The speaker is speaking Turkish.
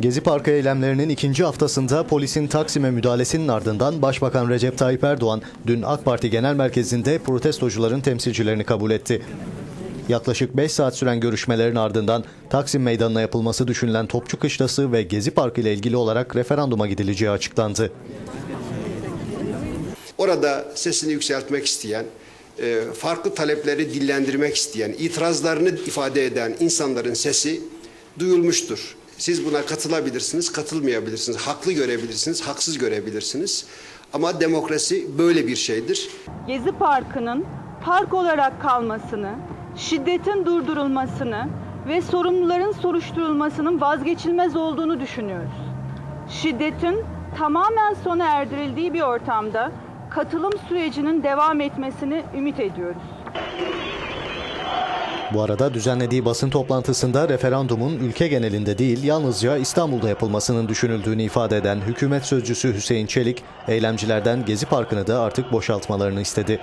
Gezi Parkı eylemlerinin ikinci haftasında polisin Taksim'e müdahalesinin ardından Başbakan Recep Tayyip Erdoğan dün AK Parti Genel Merkezi'nde protestocuların temsilcilerini kabul etti. Yaklaşık 5 saat süren görüşmelerin ardından Taksim Meydanı'na yapılması düşünülen Topçu Kışlası ve Gezi Parkı ile ilgili olarak referanduma gidileceği açıklandı. Orada sesini yükseltmek isteyen, e, farklı talepleri dillendirmek isteyen, itirazlarını ifade eden insanların sesi duyulmuştur. Siz buna katılabilirsiniz, katılmayabilirsiniz, haklı görebilirsiniz, haksız görebilirsiniz. Ama demokrasi böyle bir şeydir. Gezi Parkı'nın park olarak kalmasını, şiddetin durdurulmasını ve sorumluların soruşturulmasının vazgeçilmez olduğunu düşünüyoruz. Şiddetin tamamen sona erdirildiği bir ortamda katılım sürecinin devam etmesini ümit ediyoruz. Bu arada düzenlediği basın toplantısında referandumun ülke genelinde değil yalnızca İstanbul'da yapılmasının düşünüldüğünü ifade eden hükümet sözcüsü Hüseyin Çelik, eylemcilerden Gezi Parkı'nı da artık boşaltmalarını istedi.